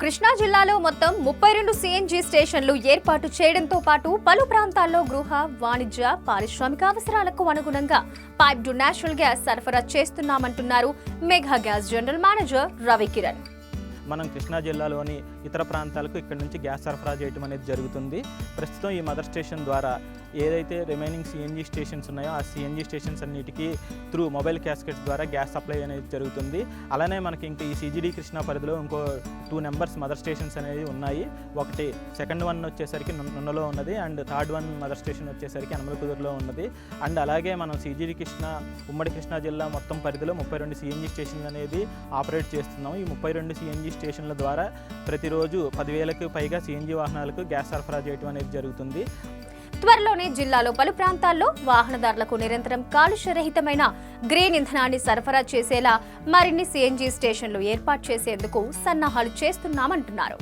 కృష్ణా జిల్లాలో మొత్తం ముప్పై రెండు సిఎన్జి స్టేషన్లు ఏర్పాటు చేయడంతో పాటు పలు ప్రాంతాల్లో గృహ వాణిజ్య పారిశ్రామిక అవసరాలకు అనుగుణంగా పైప్ టు నేచురల్ గ్యాస్ సరఫరా చేస్తున్నామంటున్నారు Mega gas general manager Ravi Kiran మనం కృష్ణా జిల్లాలోని ఇతర ప్రాంతాలకు ఇక్కడ నుంచి గ్యాస్ సరఫరా చేయడం అనేది జరుగుతుంది. ప్రస్తుతం ఈ మదర్ స్టేషన్ ద్వారా ఏదైతే రిమైనింగ్ సిఎన్జి స్టేషన్స్ ఉన్నాయో ఆ సిఎన్జి స్టేషన్స్ అన్నిటికీ త్రూ మొబైల్ క్యాస్కెట్స్ ద్వారా గ్యాస్ సప్లై అనేది జరుగుతుంది. అలానే మనకి ఇంకా ఈ సిజిడి కృష్ణా పరిధిలో ఇంకో టూ నెంబర్స్ మదర్ స్టేషన్స్ అనేవి ఉన్నాయి. ఒకటి సెకండ్ వన్ వచ్చేసరికి నున్నలో ఉన్నది and third one mother station వచ్చేసరికి అనమలకుదురులో ఉన్నది. అండ్ అలాగే మనం సిజిడి కృష్ణ ఉమ్మడి కృష్ణా జిల్లా మొత్తం పరిధిలో ముప్పై రెండు సిఎన్జి స్టేషన్లు అనేది ఆపరేట్ చేస్తున్నాం. ఈ ముప్పై రెండు సిఎన్జి స్టేషన్ల ద్వారా ప్రతిరోజు పదివేలకు పైగా సిఎన్జి వాహనాలకు గ్యాస్ సరఫరా చేయడం అనేది జరుగుతుంది. త్వరలోనే జిల్లాలో పలు ప్రాంతాల్లో వాహనదారులకు నిరంతరం కాలుష్యరహితమైన గ్రీన్ ఇంధనాన్ని సరఫరా చేసేలా మరిన్ని సిఎన్జీ స్టేషన్లు ఏర్పాటు చేసేందుకు సన్నాహాలు చేస్తున్నామంటున్నారు.